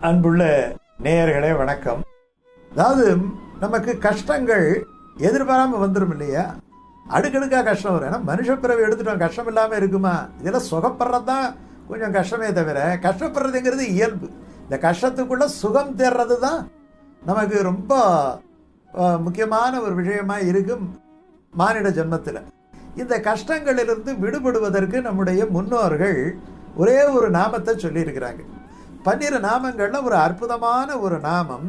அன்புள்ள நேயர்களே வணக்கம். அதாவது நமக்கு கஷ்டங்கள் எதிர்பாராம வந்துடும் இல்லையா? அடுக்கடுக்காக கஷ்டம் வரும். ஏன்னா மனுஷ பிறவி எடுத்துட்டோம் கஷ்டம் இல்லாமல் இருக்குமா? இதெல்லாம் சுகப்படுறது தான் கொஞ்சம் கஷ்டமே தவிர கஷ்டப்படுறதுங்கிறது இயல்பு. இந்த கஷ்டத்துக்குள்ள சுகம் தேர்றது தான் நமக்கு ரொம்ப முக்கியமான ஒரு விஷயமாக இருக்கும் மானிட ஜென்மத்தில். இந்த கஷ்டங்களிலிருந்து விடுபடுவதற்கு நம்முடைய முன்னோர்கள் ஒரே ஒரு நாமத்தை சொல்லியிருக்கிறாங்க. பன்னிரு நாமங்கள்ல ஒரு அற்புதமான ஒரு நாமம்.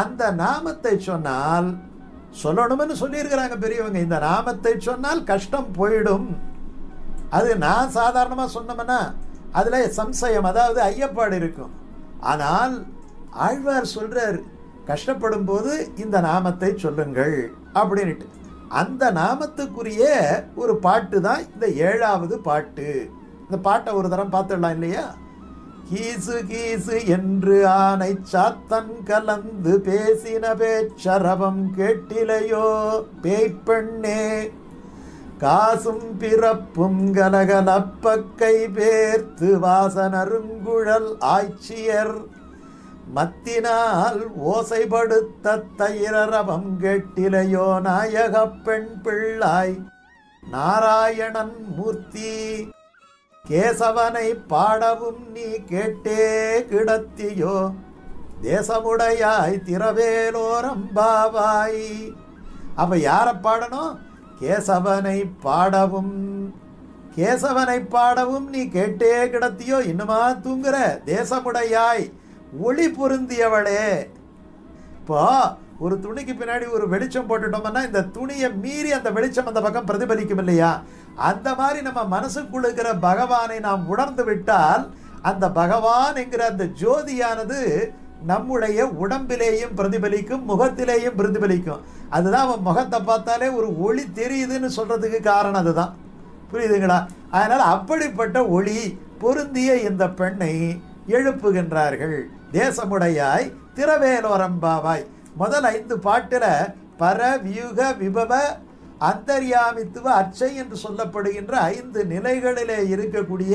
அந்த நாமத்தை சொன்னால் சொல்லணும்னு சொல்லியிருக்கிறாங்க பெரியவங்க இந்த நாமத்தை சொன்னால் கஷ்டம் போயிடும். அது நான் சாதாரணமாக சொன்னோம்னா அதில் சம்சயம் அதாவது ஐயப்பாடு இருக்கும். ஆனால் ஆழ்வார் சொல்கிறார் கஷ்டப்படும் போது இந்த நாமத்தை சொல்லுங்கள் அப்படின்ட்டு அந்த நாமத்துக்குரிய ஒரு பாட்டு தான் இந்த ஏழாவது பாட்டு. இந்த பாட்டை ஒரு தரம் பார்த்துடலாம் இல்லையா? கீசு கீசு என்று ஆனை சாத்தன் கலந்து பேசின பேச்சரவம் கேட்டிலையோ? பேய்ப்பெண்ணே காசும் பிறப்பும் கலகலப்பக்கை பேர்த்து வாசனருங்குழல் ஆய்ச்சியர். மத்தினால் ஓசைப்படுத்த தயிரரவம் கெட்டிலையோ? நாயகப் பெண் பிள்ளாய் நாராயணன் மூர்த்தி. கேசவனை பாடவும் நீ கேட்டே கிடத்தியோ? தேசமுடையாய் திரவேலோரம்பாவாய் அப்ப யாரை பாடணும்? கேசவனை பாடவும். கேசவனை பாடவும் நீ கேட்டே கிடத்தியோ? இன்னுமா தூங்குற? தேசமுடையாய் ஒளி பொருந்தியவளே. இப்போ ஒரு துணிக்கு பின்னாடி ஒரு வெளிச்சம் போட்டுட்டோம்னா இந்த துணியை மீறி அந்த வெளிச்சம் அந்த பக்கம் பிரதிபலிக்கும் இல்லையா? அந்த மாதிரி நம்ம மனசுக்குள்ள இருக்கிற பகவானை நாம் உணர்ந்து விட்டால் அந்த பகவான் என்கிற அந்த ஜோதியானது நம்முடைய உடம்பிலேயும் பிரதிபலிக்கும் முகத்திலேயும் பிரதிபலிக்கும். அதுதான் அவன் முகத்தை பார்த்தாலே ஒரு ஒளி தெரியுதுன்னு சொல்கிறதுக்கு காரணம் அதுதான். புரியுதுங்களா? அதனால் அப்படிப்பட்ட ஒளி பொருந்திய இந்த பெண்ணை எழுப்புகின்றார்கள். தேசமுடையாய் திரவேலோரம்பாவாய் முதல் ஐந்து பாட்டில் பர வியூக விபவ அந்தர்யாமித்துவ அச்சை என்று சொல்லப்படுகின்ற ஐந்து நிலைகளிலே இருக்கக்கூடிய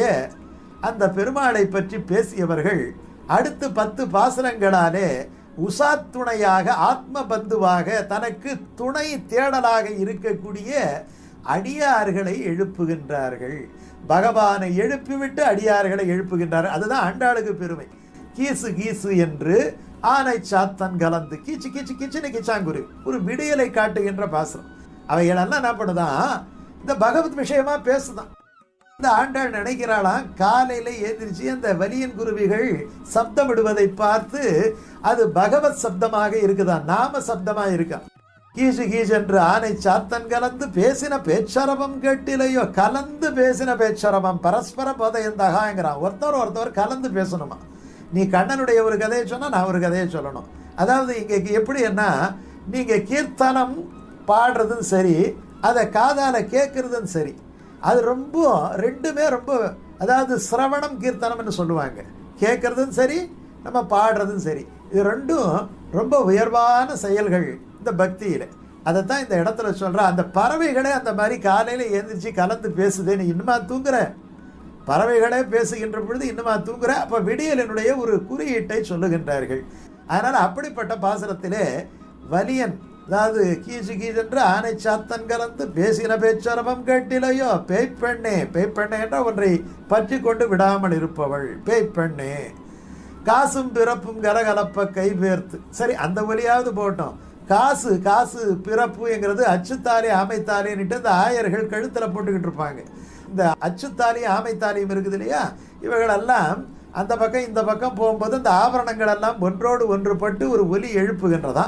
அந்த பெருமாளை பற்றி பேசியவர்கள் அடுத்து பத்து பாசனங்களாலே உசாத் துணையாக ஆத்ம பந்துவாக தனக்கு துணை தேடலாக இருக்கக்கூடிய அடியார்களை எழுப்புகின்றார்கள். பகவானை எழுப்பிவிட்டு அடியார்களை எழுப்புகின்றார்கள். அதுதான் ஆண்டாளுக்கு பெருமை. கீசு கீசு என்று ஆனை சாத்தன் கலந்து கீச்சு கீச்சு கீச்சுன்னு கிச்சாங்குரு. ஒரு விடியலை காட்டுகின்ற பாசனம் அவைகளெல்லாம் என்ன பண்ணுதான் இந்த பகவத் விஷயமா பேசுதான் இந்த ஆண்டாள் நினைக்கிறாளாம் காலையில் எந்திரிச்சு அந்த வலியன் குருவிகள் சப்தமிடுவதை பார்த்து அது பகவத் சப்தமாக இருக்குதான் நாம சப்தமாக இருக்கா? கீசு கீசு என்று ஆனை சாத்தன் கலந்து பேசின பேச்சரவம் கேட்டிலையோ கலந்து பேசின பேச்சரவம் பரஸ்பர போதையந்தகாங்கிறான் ஒருத்தர் ஒருத்தவர் கலந்து பேசணுமா? நீ கண்ணனுடைய ஒரு கதையை சொன்னால் நான் ஒரு கதையை சொல்லணும். அதாவது இங்கே எப்படி என்ன? நீங்கள் கீர்த்தனம் பாடுறதும் சரி அதை காதால் கேட்குறதும் சரி. அது ரொம்ப ரெண்டுமே ரொம்ப அதாவது சிரவணம் கீர்த்தனம்னு சொல்லுவாங்க. கேட்குறதும் சரி நம்ம பாடுறதும் சரி. இது ரெண்டும் ரொம்ப உயர்வான செயல்கள் இந்த பக்தியில். அதைத்தான் இந்த இடத்துல சொல்கிறேன் அந்த பறவைகளே அந்த மாதிரி காலையில் எழுந்திரிச்சு கலந்து பேசுது நீ இன்னுமா தூங்குற? பறவைகளே பேசுகின்ற பொழுது இன்னுமா தூங்குற? அப்போ விடியலினுடைய ஒரு குறியீட்டை சொல்லுகின்றார்கள். அதனால் அப்படிப்பட்ட பாசனத்திலே வலியன் அதாவது கீசு கீசென்று ஆனை சாத்தன் கலந்து பேசின பேச்சரவம் கேட்டிலையோ பேய்ப்பெண்ணே பேய்ப்பெண்ணே என்ற ஒன்றை பற்றி கொண்டு விடாமல் இருப்பவள் பேய்ப்பெண்ணே காசும் பிறப்பும் கரகலப்ப கைபேர்த்து சரி அந்த வழியாவது போட்டோம். காசு காசு பிறப்புங்கிறது அச்சுத்தாலி ஆமைத்தாலின்னுட்டு இந்த ஆயர்கள் கழுத்தில் போட்டுக்கிட்டு இருப்பாங்க. இந்த அச்சுத்தாலியும் ஆமைத்தாலியும் இருக்குது இல்லையா? இவைகளெல்லாம் அந்த பக்கம் இந்த பக்கம் போகும்போது இந்த ஆபரணங்கள் எல்லாம் ஒன்றோடு ஒன்றுபட்டு ஒரு ஒலி எழுப்புகின்றதா?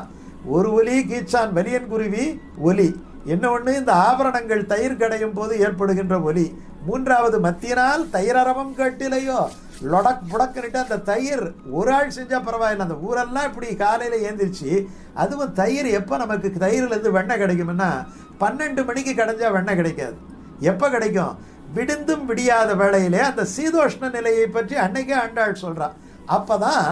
ஒரு ஒலி கீச்சான் வலியன் குருவி ஒலி. என்ன ஒன்று இந்த ஆபரணங்கள் தயிர் கடையும் போது ஏற்படுகின்ற ஒலி. மூன்றாவது மத்தியினால் தயிரரவம் கட்டிலையோ? லொடக் புடக்குன்னுட்டு அந்த தயிர் ஒரு ஆள் செஞ்சால் பரவாயில்லை. அந்த ஊரெல்லாம் இப்படி காலையில் ஏந்திரிச்சு அதுவும் தயிர் எப்போ நமக்கு தயிர்லேருந்து வெண்ணெய் கிடைக்கும்னா பன்னெண்டு மணிக்கு கிடைஞ்சா வெண்ணெய் கிடைக்காது. எப்போ கிடைக்கும்? விடுந்தும் விடியாத வேளையிலே அந்த சீதோஷ்ண நிலையை பற்றி அன்னைக்கே ஆண்டாள் சொல்கிறான் அப்போ தான்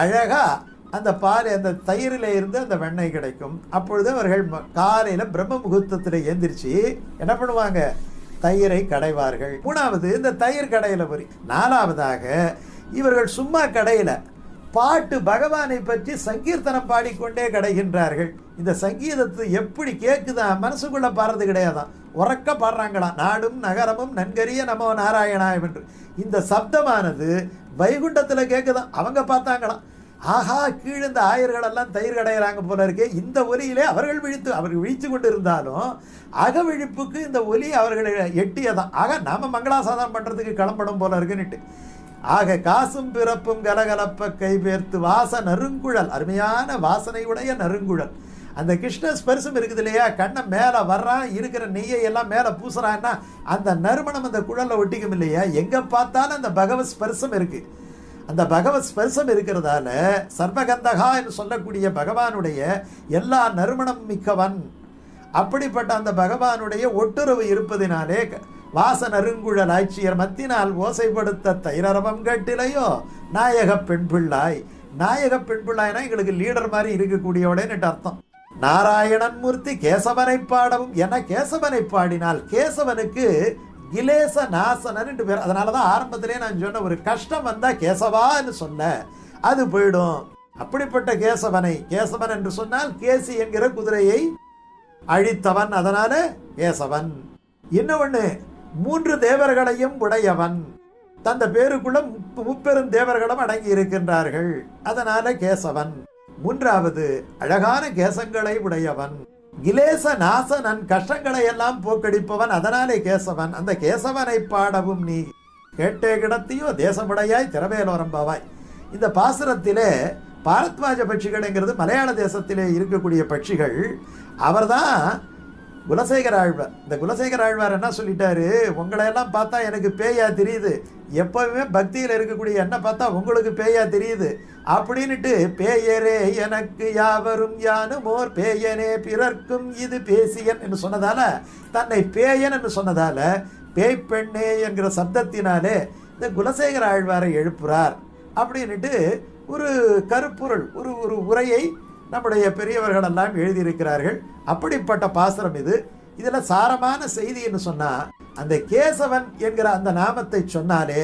அழகாக அந்த பால் அந்த தயிரில் இருந்து அந்த வெண்ணெய் கிடைக்கும். அப்பொழுது அவர்கள் காலையில் பிரம்ம முகூர்த்தத்தில் எந்திரிச்சு என்ன பண்ணுவாங்க? தயிரை கடைவார்கள். மூணாவது இந்த தயிர் கடையில் வரி நாலாவதாக இவர்கள் சும்மா கடையில் பாட்டு பகவானை பற்றி சங்கீர்த்தனம் பாடிக்கொண்டே கிடைக்கின்றார்கள் இந்த சங்கீதத்தை எப்படி கேட்குதா மனசுக்குள்ளே பாடுறது கிடையாதான் உறக்க பாடுறாங்களாம். நாடும் நகரமும் நன்கரிய நமோ நாராயணாயம் என்று. இந்த சப்தமானது வைகுண்டத்தில் கேட்குதான் அவங்க பார்த்தாங்களாம். ஆஹா கீழே இந்த ஆயர்கள் எல்லாம் தயிர் கடையிறாங்க போல இருக்கே. இந்த ஒலியிலே அவர்கள் விழித்து அவர்கள் விழித்து கொண்டு இருந்தாலும் அகவிழிப்புக்கு இந்த ஒலி அவர்களை எட்டியதான். ஆக நாம் மங்களாசாதனம் பண்ணுறதுக்கு கிளம்பணும் போல இருக்குன்னுட்டு. ஆக காசும் பிறப்பும் கலகலப்ப கைபேர்த்து வாச நறுங்குழல் அருமையான வாசனையுடைய நறுங்குழல். அந்த கிருஷ்ண ஸ்பர்சம் இருக்குது இல்லையா? கண்ணை மேலே வர்றான் இருக்கிற நெய்யை எல்லாம் மேலே பூசுறான்னா அந்த நறுமணம் அந்த குழலில் ஒட்டிக்கும் இல்லையா? எங்கே பார்த்தாலும் அந்த பகவத் ஸ்பர்சம் இருக்குது அந்த பகவத் ஸ்பர்சம் இருக்கிறதால சர்வகந்தகா என்று சொல்லக்கூடிய பகவானுடைய எல்லா நறுமணம் மிக்கவன். அப்படிப்பட்ட அந்த பகவானுடைய ஒட்டுறவு இருப்பதினாலே வாச நறுங்குழல் ஆட்சியர் மத்தினால் ஓசைப்படுத்த தைரரவம் கட்டிலையோ நாயக பெண் பிள்ளாய். நாயக பெண் பிள்ளாய்னா எங்களுக்கு லீடர் மாதிரி இருக்கக்கூடியவளேன்னு அர்த்தம். நாராயணன் மூர்த்தி கேசவனை பாடவும் என கேசவனை பாடினால் கேசவனுக்கு கிலேச நாசனன் ரெண்டு பேர். அதனால தான் ஆரம்பத்திலே நான் சொன்ன ஒரு கஷ்டம் வந்தால் கேசவான்னு சொன்னேன் அது போயிடும். அப்படிப்பட்ட கேசவனை கேசவன் என்று சொன்னால் கேசி என்கிற குதிரையை அழித்தவன். அதனால கேசவன். இன்னொன்று மூன்று தேவர்களையும் உடையவன். தந்த பேருக்குள்ள முப்பு- முப்பெரும் தேவர்களும் அடங்கி இருக்கின்றார்கள். அதனால கேசவன். மூன்றாவது அழகான கேசங்களை உடையவன். கிலேச நாசனன் கஷ்டங்களை எல்லாம் போக்கடிப்பவன் அதனாலே கேசவன். அந்த கேசவனை பாடவும் நீ கேட்டே கிடத்தியோ தேசமுடையாய் திறவேலோரம்பாவாய் இந்த பாசுரத்திலே பாரத்வாஜ பட்சிகள்ங்கிறது மலையாள தேசத்திலே இருக்கக்கூடிய பட்சிகள் அவர்தான் குலசேகர ஆழ்வார். இந்த குலசேகர ஆழ்வார் என்ன சொல்லிட்டாரு? உங்களை எல்லாம் பார்த்தா எனக்கு பேயா தெரியுது. எப்பவுமே பக்தியில் இருக்கக்கூடிய என்ன பார்த்தா உங்களுக்கு பேயா தெரியுது. அப்படின்னுட்டு பேயரே எனக்கு யாவரும் யானுமோர் பேயனே பிறர்க்கும் இது பேசியன் என்று சொன்னதால தன்னை பேயன் என்று சொன்னதால பேய் பெண்ணே என்கிற சப்தத்தினாலே இந்த குலசேகர ஆழ்வாரை எழுப்புறார். அப்படின்னுட்டு ஒரு கருப்பொருள் ஒரு ஒரு உரையை நம்முடைய பெரியவர்கள் எல்லாம் எழுதியிருக்கிறார்கள். அப்படிப்பட்ட பாசுரம் இது. இதில் சாரமான செய்தின்னு சொன்னால் அந்த கேசவன் என்கிற அந்த நாமத்தை சொன்னாலே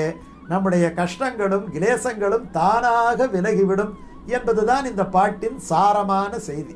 நம்முடைய கஷ்டங்களும் கிளேசங்களும் தானாக விலகிவிடும் என்பதுதான் இந்த பாட்டின் சாரமான செய்தி.